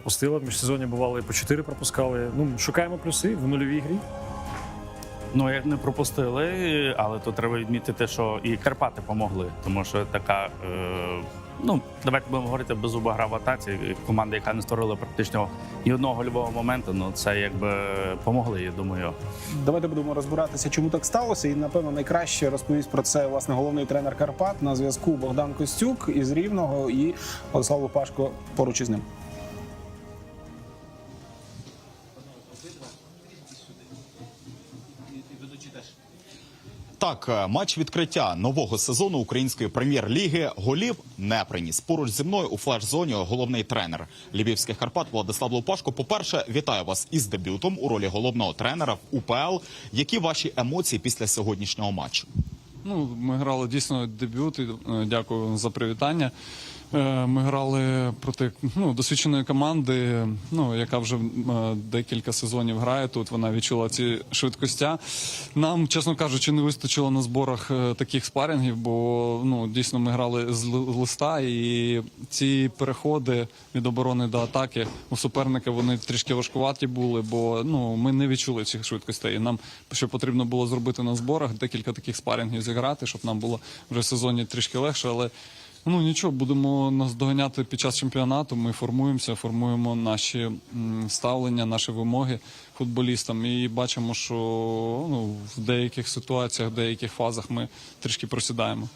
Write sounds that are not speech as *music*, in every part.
пропустила. В міжсезоні бували і по 4 пропускали. Ну, шукаємо плюси в нульовій грі. Ну, як не пропустили, але тут треба відмітити, що і Карпати помогли, тому що така. Е, ну, давайте будемо говорити беззуба гра в атаці. Команда, яка не створила практично ні одного гольового моменту, ну це якби помогли, я думаю. Давайте будемо розбиратися, чому так сталося. І напевно найкраще розповість про це власне головний тренер Карпат на зв'язку Богдан Костюк із Рівного і Владислав Лупашко поруч із ним. Так, е, матч відкриття нового сезону української прем'єр-ліги голів не приніс. Поруч зі мною у флеш-зоні головний тренер Львівських Карпат Владислав Лопашко. По-перше, вітаю вас із дебютом у ролі головного тренера в УПЛ. Які ваші емоції після сьогоднішнього матчу? Ну, ми грали дійсно дебют. і, е, Дякую за привітання. Е, Ми грали проти ну, досвідченої команди, ну, яка вже е, декілька сезонів грає тут. Вона відчула ці швидкостя. Нам, чесно кажучи, не вистачило на зборах е, таких спарингів, бо ну, дійсно ми грали з листа, і ці переходи від оборони до атаки у суперника вони трішки важкуваті були, бо ну, ми не відчули цих швидкостей. І нам що потрібно було зробити на зборах, декілька таких спарингів зіграти, щоб нам було вже в сезоні трішки легше. Але ну нічого, будемо наздоганяти під час чемпіонату. Ми формуємося, формуємо наші ставлення, наші вимоги футболістам. І бачимо, що ну, в деяких ситуаціях, в деяких фазах ми трішки просідаємо.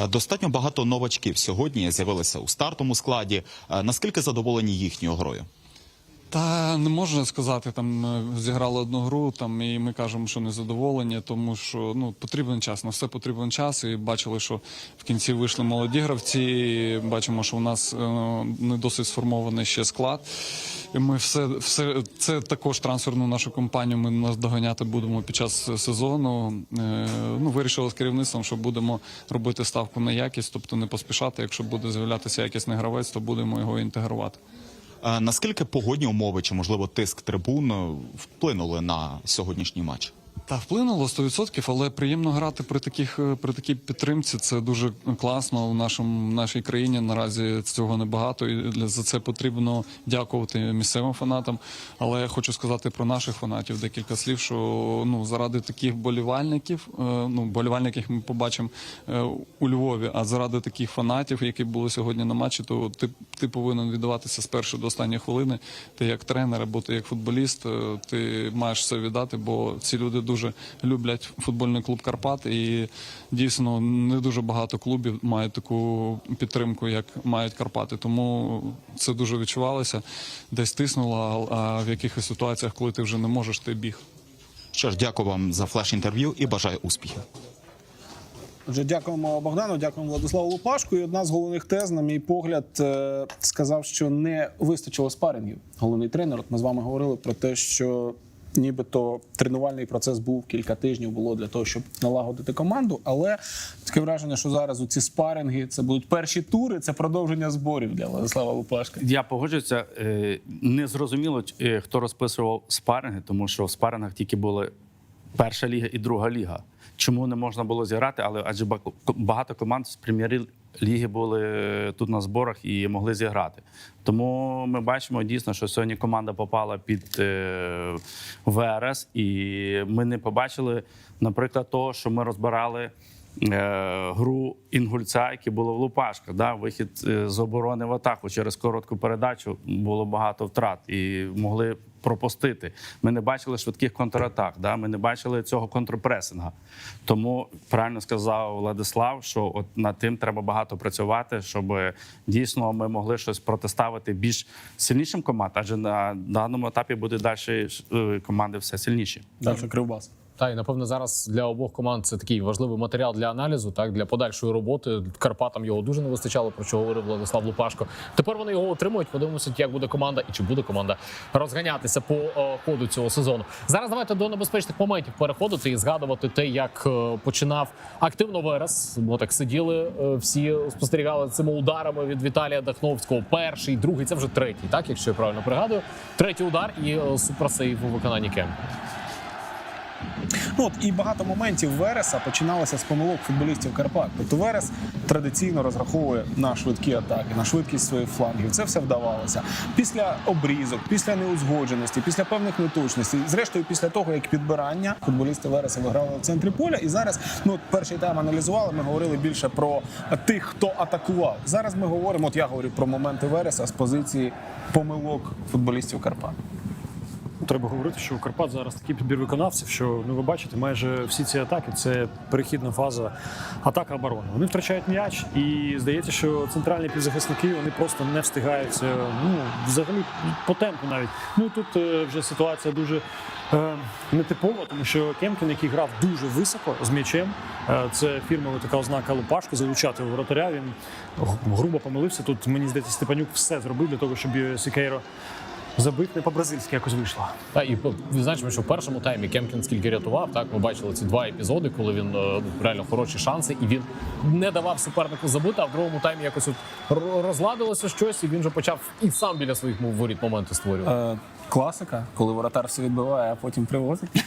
Е, Достатньо багато новачків сьогодні з'явилися у стартовому складі. Е, Наскільки задоволені їхньою грою? Та не можна сказати, там е, зіграли одну гру, там і ми кажемо, що не задоволені, тому що ну потрібен час. На все потрібен час. І бачили, що в кінці вийшли молоді гравці. Бачимо, що у нас е, не досить сформований ще склад. І ми все, все це також трансферну нашу компанію. Ми нас доганяти будемо під час сезону. Е, ну вирішили з керівництвом, що будемо робити ставку на якість, тобто не поспішати. Якщо буде з'являтися якісний гравець, то будемо його інтегрувати. Наскільки погодні умови чи можливо тиск трибун е, вплинули на сьогоднішній матч? Та вплинуло 100%, але приємно грати при таких е, при такій підтримці. Це дуже класно. У нашому нашій країні наразі цього небагато, і для за це потрібно дякувати місцевим фанатам. Але я хочу сказати про наших фанатів декілька слів. Що ну заради таких болівальників, е, ну болівальників ми побачимо е, у Львові. А заради таких фанатів, які були сьогодні на матчі, то ти, ти повинен віддаватися з першої до останньої хвилини. Ти як тренер або ти як футболіст, ти маєш все віддати, бо ці люди дуже люблять футбольний клуб Карпат, і дійсно не дуже багато клубів мають таку підтримку, як мають Карпати. Тому це дуже відчувалося, десь тиснуло, а а в якихось ситуаціях, коли ти вже не можеш, ти біг. Що ж, дякую вам за флеш-інтерв'ю і бажаю успіхів. Отже, дякуємо Богдану, дякуємо Владиславу Лупашку. І одна з головних тез, на мій погляд, е, сказав, що не вистачило спарингів. Головний тренер. От ми з вами говорили про те, що нібито тренувальний процес був кілька тижнів було для того, щоб налагодити команду. Але таке враження, що зараз у ці спаринги це будуть перші тури, це продовження зборів для Владислава Лупашка. Я погоджуюся. е, Не зрозуміло, е, хто розписував спаринги, тому що в спарингах тільки були перша ліга і друга ліга. Чому не можна було зіграти? Але адже ба- багато команд з прем'єр-ліги були е, тут на зборах і могли зіграти. Тому ми бачимо дійсно, що сьогодні команда попала під е, ВРС, і ми не побачили, наприклад, того, що ми розбирали. Е, Гру інгульця, який було в Лупашка, да, вихід е, з оборони в атаку через коротку передачу було багато втрат і могли пропустити. Ми не бачили швидких контратак, да, ми не бачили цього контрпресинга. Тому правильно сказав Владислав, що от над тим треба багато працювати, щоб дійсно ми могли щось протиставити більш сильнішим командам, адже на даному етапі буде далі е, команди все сильніші. Далі Кривбас. Та і напевно зараз для обох команд це такий важливий матеріал для аналізу, так для подальшої роботи. Карпатам його дуже не вистачало, про що говорив Владислав Лупашко. Тепер вони його отримують. Подивимося, як буде команда і чи буде команда розганятися по е, ходу цього сезону. Зараз давайте до небезпечних моментів переходити і згадувати те, як е, починав активно Верес. Бо так сиділи е, всі, спостерігали цими ударами від Віталія Дахновського. Перший, другий, це вже третій, так якщо я правильно пригадую. Третій удар і суперсейв у виконанні Кемпа. Ну от і багато моментів Вереса починалося з помилок футболістів Карпат. Тобто Верес традиційно розраховує на швидкі атаки, на швидкість своїх флангів. Це все вдавалося. Після обрізок, після неузгодженості, після певних неточностей. Зрештою, після того як підбирання футболісти Вереса виграли в центрі поля. І зараз, ну от перший тайм аналізували. Ми говорили більше про тих, хто атакував. Зараз ми говоримо. От я говорю про моменти Вереса з позиції помилок футболістів Карпат. Треба говорити, що у Карпат зараз такий підбір виконавців, що ну ви бачите, майже всі ці атаки це перехідна фаза атака оборони. Вони втрачають м'яч, і здається, що центральні півзахисники вони просто не встигаються. Ну взагалі по темпу навіть. Ну тут е, вже ситуація дуже е, нетипова, тому що Кемкін, який грав дуже високо з м'ячем, е, це фірмова така ознака Лупашко, залучати воротаря. Він грубо помилився. Тут мені здається, Степанюк все зробив для того, щоб Сікейро забив не по-бразильськи якось вийшло. Та і відзначимо, що в першому таймі Кемкін скільки рятував. Так ми бачили ці два епізоди, коли він е, реально хороші шанси, і він не давав супернику забити. А в другому таймі якось от розладилося щось, і він вже почав і сам біля своїх воріт моменти створювати. Е, класика, коли воротар все відбиває, а потім привозить. *laughs*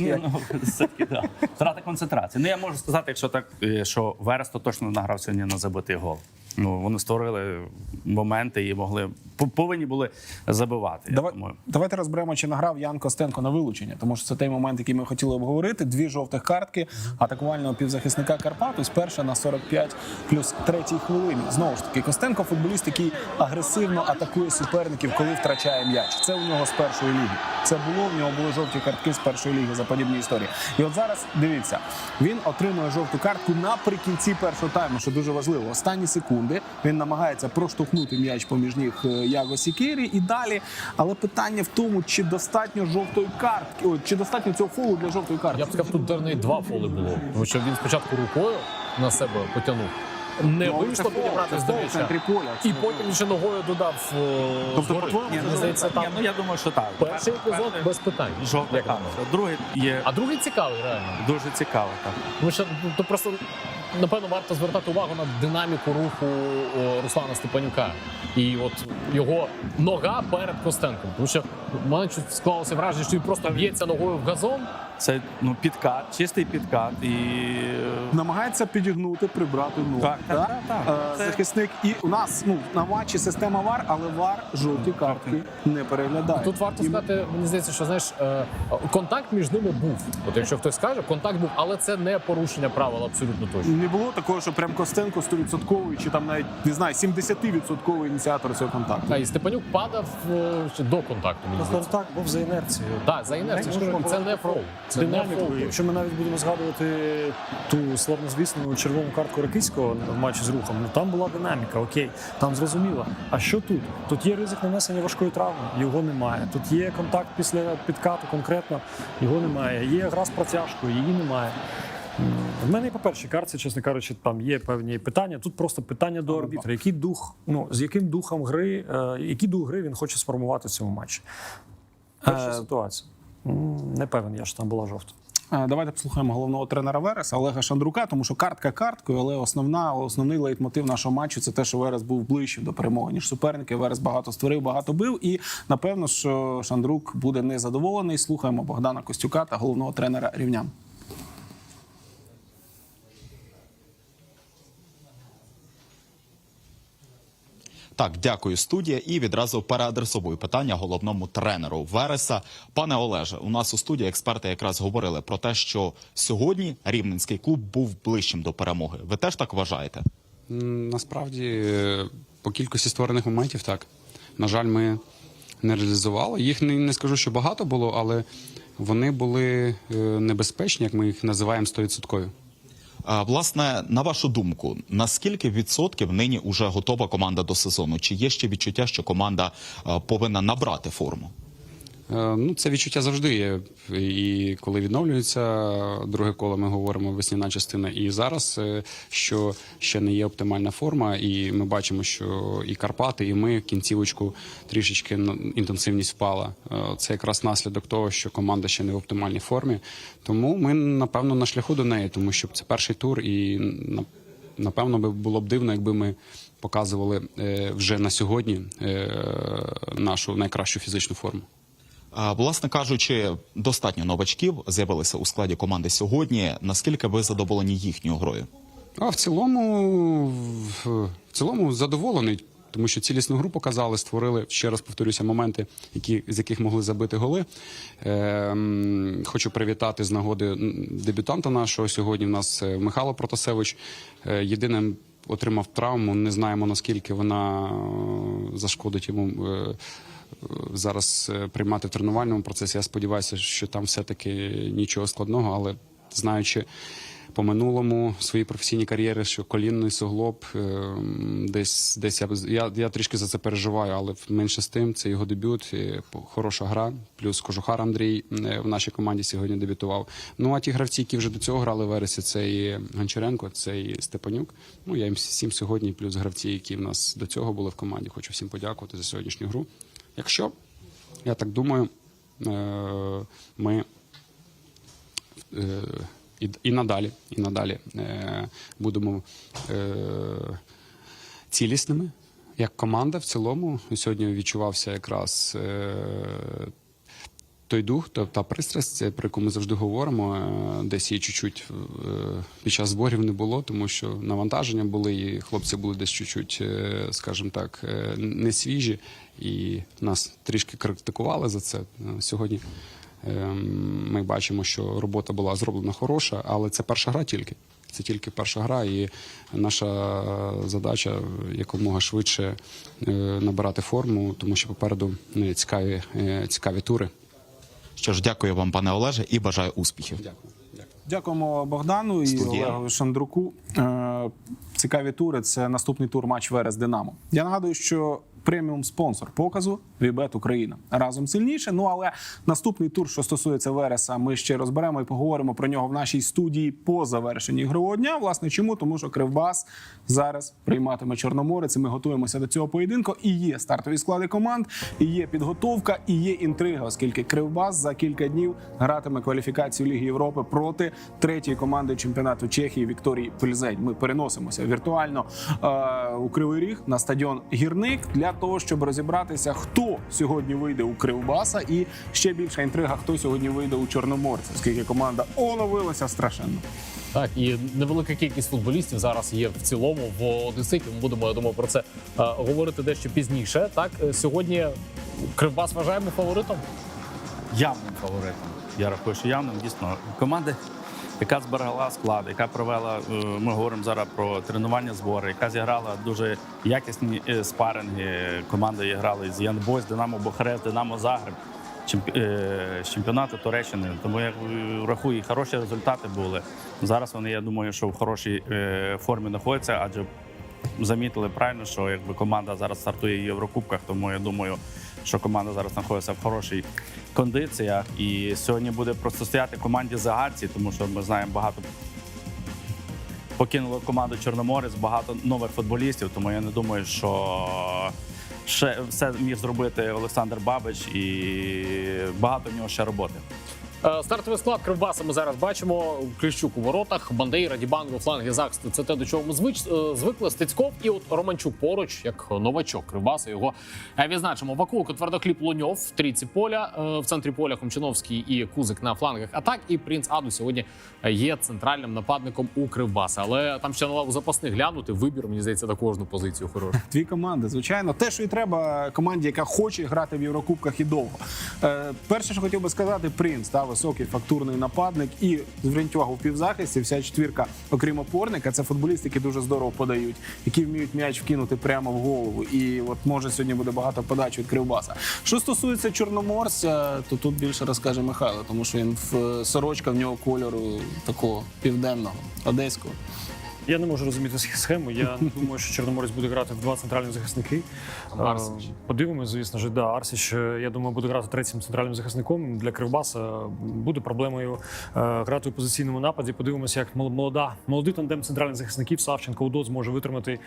Ну, все-таки. Втрата концентрації. Ну я можу сказати, якщо так, е, що Верес то точно награв сьогодні на забитий гол. Ну вони створили моменти і могли по- повинні були забивати. Я Давай, думаю. давайте розберемо, чи награв Ян Костенко на вилучення, тому що це той момент, який ми хотіли обговорити. Дві жовтих картки атакувального півзахисника Карпат. Ось перша на 45 плюс третій хвилині. Знову ж таки, Костенко футболіст, який агресивно атакує суперників, коли втрачає м'яч. Це у нього з першої ліги. Це було в нього були жовті картки з першої ліги за подібні історії. І от зараз дивіться, він отримує жовту картку наприкінці першого тайму, що дуже важливо. Останні секунди він намагається проштовхнути м'яч поміж ніг е, Яго Сікірі і далі. Але питання в тому, чи достатньо жовтої картки, ой, чи достатньо цього фолу для жовтої картки. Я б сказав, тут навіть два фоли було, тому що він спочатку рукою на себе потягнув. Не Ну, вийшло підібратися до м'яча. центрі поля. І потім ще ногою додав. е, Тобто, згори. по-твоєму, Мені здається, там Ні, ну я думаю, що так. перший епізод без питань. мене. Другий є А другий цікавий, реально. дуже цікавий. Так. Тому що ну, то просто напевно варто звертати увагу на динаміку руху Руслана Степанюка. І от його нога перед Костенком. Тому що в мене склалося враження, що він просто б'ється ногою в газон. Це ну підкат, чистий підкат і е, намагається підігнути, прибрати ногу. Так, так, так, так. Е, Це- Захисник і у нас ну на матчі система ВАР, але ВАР жовті картки не переглядає. Тут варто І- сказати, мені здається, що знаєш, е, контакт між ними був. От якщо хтось скаже, контакт був, але це не порушення правил абсолютно точно. Не було такого, що прям Костенко 100% чи там навіть не знаю, 70% ініціатор цього контакту. А і Степанюк падав е, ще до контакту. Мені здається. Так, був за інерцією. Так, за інерцією. Це не фол. Це Динаміку. Якщо ми навіть будемо згадувати ту славнозвісну червону картку Ракицького в матчі з рухом, ну там була динаміка, окей, там зрозуміло. А що тут? Тут є ризик нанесення важкої травми, його немає. Тут є контакт після підкату конкретно, його немає. Є гра з протяжкою, її немає. В мене і по першій картці, чесно кажучи, там є певні питання. Тут просто питання до арбітра. Який дух, ну з яким духом гри, е, який дух гри він хоче сформувати в цьому матчі? Перша Е, ситуація. Не певен, я що там була жовта. Е, Давайте послухаємо головного тренера Вереса Олега Шандрука, тому що картка карткою, але основна основний лейтмотив нашого матчу це те, що Верес був ближче до перемоги ніж суперники. Верес багато створив, багато бив. І напевно, що Шандрук буде незадоволений. Слухаємо Богдана Костюка та головного тренера рівнян. Так, дякую, студія. І відразу переадресовую питання головному тренеру Вереса. Пане Олеже, у нас у студії експерти якраз говорили про те, що сьогодні рівненський клуб був ближчим до перемоги. Ви теж так вважаєте? Насправді, е, по кількості створених моментів, так. На жаль, ми не реалізували. Їх не, не скажу, що багато було, але вони були е, небезпечні, як ми їх називаємо 100%. Власне, на вашу думку, наскільки відсотків нині уже готова команда до сезону? Чи є ще відчуття, що команда повинна набрати форму? Е, Ну, це відчуття завжди є. І коли відновлюється друге коло, ми говоримо весняна частина. І зараз, е, що ще не є оптимальна форма, і ми бачимо, що і Карпати, і ми кінцівочку трішечки інтенсивність впала. Е, Це якраз наслідок того, що команда ще не в оптимальній формі. Тому ми, напевно, на шляху до неї, тому що це перший тур, і на- напевно би було б дивно, якби ми показували вже на сьогодні нашу найкращу фізичну форму. Власне кажучи, достатньо новачків з'явилися у складі команди сьогодні. Наскільки ви задоволені їхньою грою? А в цілому, в цілому задоволений, тому що цілісну гру показали, створили, ще раз повторюся, моменти, які, з яких могли забити голи. Ем, хочу привітати з нагоди дебютанта нашого сьогодні. В нас е, Михайло Протасевич. Е, Єдиним отримав травму. Не знаємо наскільки вона е, зашкодить йому. Зараз е, приймати в тренувальному процесі. Я сподіваюся, що там все-таки нічого складного, але знаючи по минулому своїй професійній кар'єрі, що колінний суглоб е, десь десь я, я, я трішки за це переживаю, але менше з тим це його дебют. Хороша гра. Плюс Кожухар Андрій е, в нашій команді сьогодні дебютував. Ну а ті гравці, які вже до цього грали в Вересі, це і Гончаренко, це і Степанюк. Ну я їм всім сьогодні, плюс гравці, які в нас до цього були в команді. Хочу всім подякувати за сьогоднішню гру. Якщо я так думаю, е, ми е, і, надалі, і надалі е, будемо цілісними як команда в цілому. Сьогодні відчувався якраз той дух та, та пристрасть, про яку ми завжди говоримо. е, Десь її чуть-чуть е, під час зборів не було, тому що навантаження були, і хлопці були десь чуть-чуть, е, скажімо так, не свіжі, і нас трішки критикували за це. Сьогодні Ми бачимо, що робота була зроблена хороша, але це перша гра тільки. Це тільки перша гра, і наша задача якомога швидше набирати форму, тому що попереду цікаві, цікаві тури. Що ж, дякую вам, пане Олеже, і бажаю успіхів. Дякую. Дякуємо Богдану і Студія. Олегу Шандруку. Е, Цікаві тури. Це наступний тур матч Верес Динамо. Я нагадую, що преміум спонсор показу Вібет Україна разом сильніше. Ну але наступний тур, що стосується Вереса, ми ще розберемо і поговоримо про нього в нашій студії по завершенні ігрового дня. Власне, чому? Тому що Кривбас зараз прийматиме Чорноморець. і Ми готуємося до цього поєдинку. І є стартові склади команд, і є підготовка, і є інтрига, оскільки Кривбас за кілька днів гратиме кваліфікацію Ліги Європи проти третьої команди чемпіонату Чехії Вікторії Пльзень. Ми переносимося віртуально е, у Кривий Ріг на стадіон Гірник для того, щоб розібратися, хто сьогодні вийде у Кривбаса, і ще більша інтрига, хто сьогодні вийде у Чорноморця, оскільки команда оновилася страшенно. Так, і невелика кількість футболістів зараз є в цілому в Одеситі. Ми будемо, я думаю, про це е, говорити дещо пізніше. Так, е, сьогодні Кривбас вважаємо фаворитом. явним фаворитом. Я рахую, що явним дійсно команди, яка зберегла склад, яка провела, е, ми говоримо зараз про тренування збори, яка зіграла дуже якісні е, спаринги. Команди грали з Янбой, з Динамо Бухарест, Динамо Загреб. е, з чемпіонату Туреччини, тому я рахую, хороші результати були. Зараз вони, я думаю, що в хорошій формі знаходяться, адже замітили правильно, що якби команда зараз стартує в Єврокубках, тому я думаю, що команда зараз знаходиться в хорошій кондиціях. І сьогодні буде просто стояти команді Загарці, тому що ми знаємо багато. Покинуло команду Чорноморець, багато нових футболістів, тому я не думаю, що ще все міг зробити Олександр Бабич і багато в нього ще роботи. Е, Стартовий склад Кривбаса ми зараз бачимо. Кліщук у воротах, Бандейра, Дібанго, фланги захисту. Це те, до чого ми звич, е, звикли. Стецьков і от Романчук поруч, як новачок Кривбаса. Його е, відзначимо. Вакулко, твердокліп Луньов в трійці поля. В центрі поля Хомчиновський і Кузик на флангах атак. І принц Аду сьогодні є центральним нападником у Кривбаса. Але там ще на лаву запасних глянути. Вибір мені здається на кожну позицію хороший. Дві команди, звичайно, те, що і треба команді, яка хоче грати в Єврокубках і довго. Перше, що хотів би сказати, принц та високий фактурний нападник і зверніть увагу в півзахисті. Вся четвірка, окрім опорника, це футболісти, які дуже здорово подають, які вміють м'яч вкинути прямо в голову. І от може сьогодні буде багато подач від Кривбаса. Що стосується Чорноморця, то тут більше розкаже Михайло, тому що він в е, сорочка в нього кольору такого південного, одеського. Я не можу розуміти схему. Я не думаю, що Чорноморець буде грати в два центральні захисники. Арсіч. Е, Подивимось, звісно ж, да. Арсіч, е, я думаю, буде грати третім центральним захисником. Для Кривбаса буде проблемою е, грати у позиційному нападі. Подивимося, як мол- молода, молодий тандем центральних захисників Савченко Удот зможе витримати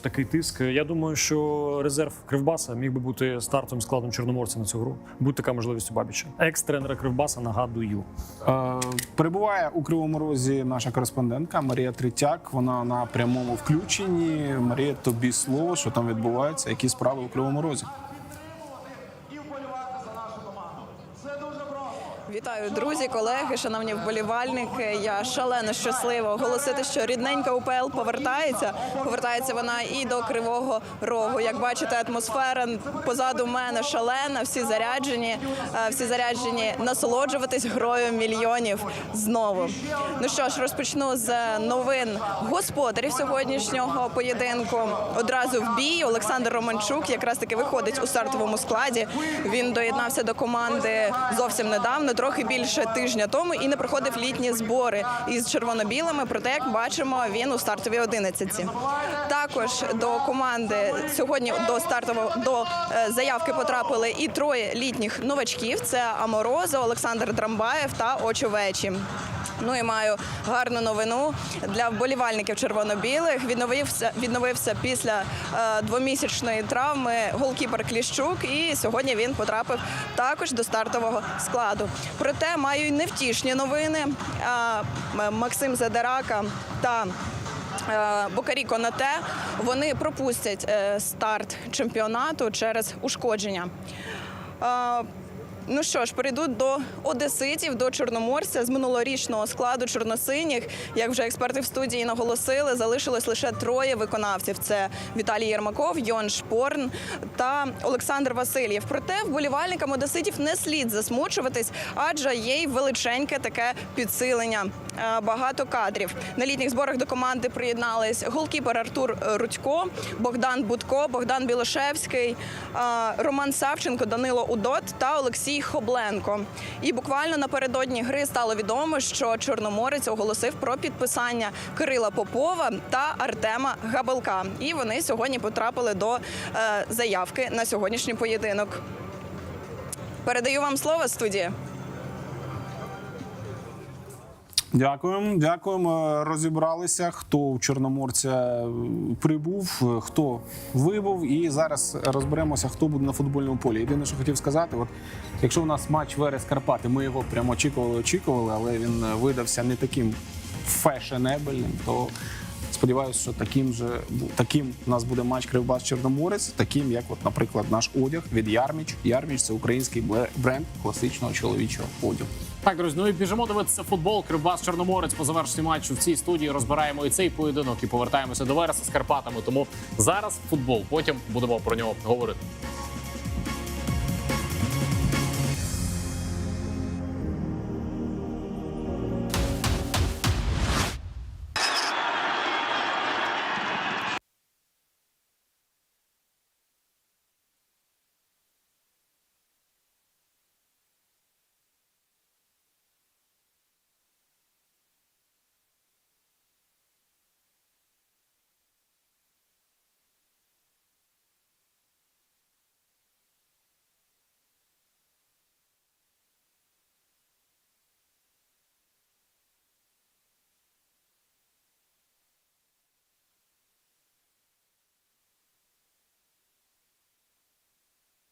такий тиск. Я думаю, що резерв Кривбаса міг би бути стартовим складом Чорноморця на цю гру. Будь така можливість у Бабіча. Екс-тренера Кривбаса нагадую. Е, Перебуває у Кривому Розі наша кореспондентка Марія Третяк. Вона на прямому включенні. Марія, тобі слово, що там відбувається, які справи у Кривому Розі. Вітаю, друзі, колеги, шановні вболівальники. Я шалено щаслива оголосити, що рідненька УПЛ повертається. Повертається вона і до Кривого Рогу. Як бачите, атмосфера позаду мене шалена. Всі заряджені, е, всі заряджені насолоджуватись грою мільйонів знову. Ну що ж, розпочну з новин господарів сьогоднішнього поєдинку. Одразу в бій Олександр Романчук якраз таки виходить у стартовому складі. Він доєднався до команди зовсім недавно, трохи більше тижня тому, і не проходив літні збори із червоно-білими. Проте, як бачимо, він у стартовій одинадцятці. Також до команди сьогодні до стартового до е, заявки потрапили і троє літніх новачків: це Аморозо, Олександр Драмбаєв та Очовечі. Ну і маю гарну новину для вболівальників червоно-білих. Відновився відновився після е, двомісячної травми голкіпер Кліщук, і сьогодні він потрапив також до стартового складу. Проте маю й невтішні новини. Максим Задирака та е, Бокарі Конате вони пропустять е, старт чемпіонату через ушкодження. Ну що ж, перейду до одеситів, до чорноморця з минулорічного складу чорносиніх. Як вже експерти в студії наголосили, залишилось лише троє виконавців: це Віталій Єрмаков, Йон Шпорн та Олександр Васильєв. Проте вболівальникам одеситів не слід засмучуватись, адже є й величеньке таке підсилення. Е, Багато кадрів на літніх зборах до команди приєднались голкіпер Артур Рудько, Богдан Будко, Богдан Білошевський, е, Роман Савченко, Данило Удот та Олексій Хобленко. І буквально напередодні гри стало відомо, що Чорноморець оголосив про підписання Кирила Попова та Артема Габалка. І вони сьогодні потрапили до е, заявки на сьогоднішній поєдинок. Передаю вам слово студія. Дякуємо, дякуємо. Розібралися, хто у Чорноморця е, прибув, е, хто вибув. І зараз розберемося, хто буде на футбольному полі. Єдине, що хотів сказати, от якщо у нас матч Верес Карпати, ми його прямо очікували, очікували, але він е, видався не таким фешенебельним, то. Сподіваюся, що таким же таким у нас буде матч Кривбас Чорноморець, таким як, от, наприклад, наш одяг від Ярміч. Ярміч це український бренд класичного чоловічого одягу. Так, друзі, ну і біжимо дивитися футбол. Кривбас Чорноморець по завершенню матчу в цій студії розбираємо і цей поєдинок і повертаємося до Вереса з Карпатами. Тому зараз футбол. Потім будемо про нього говорити.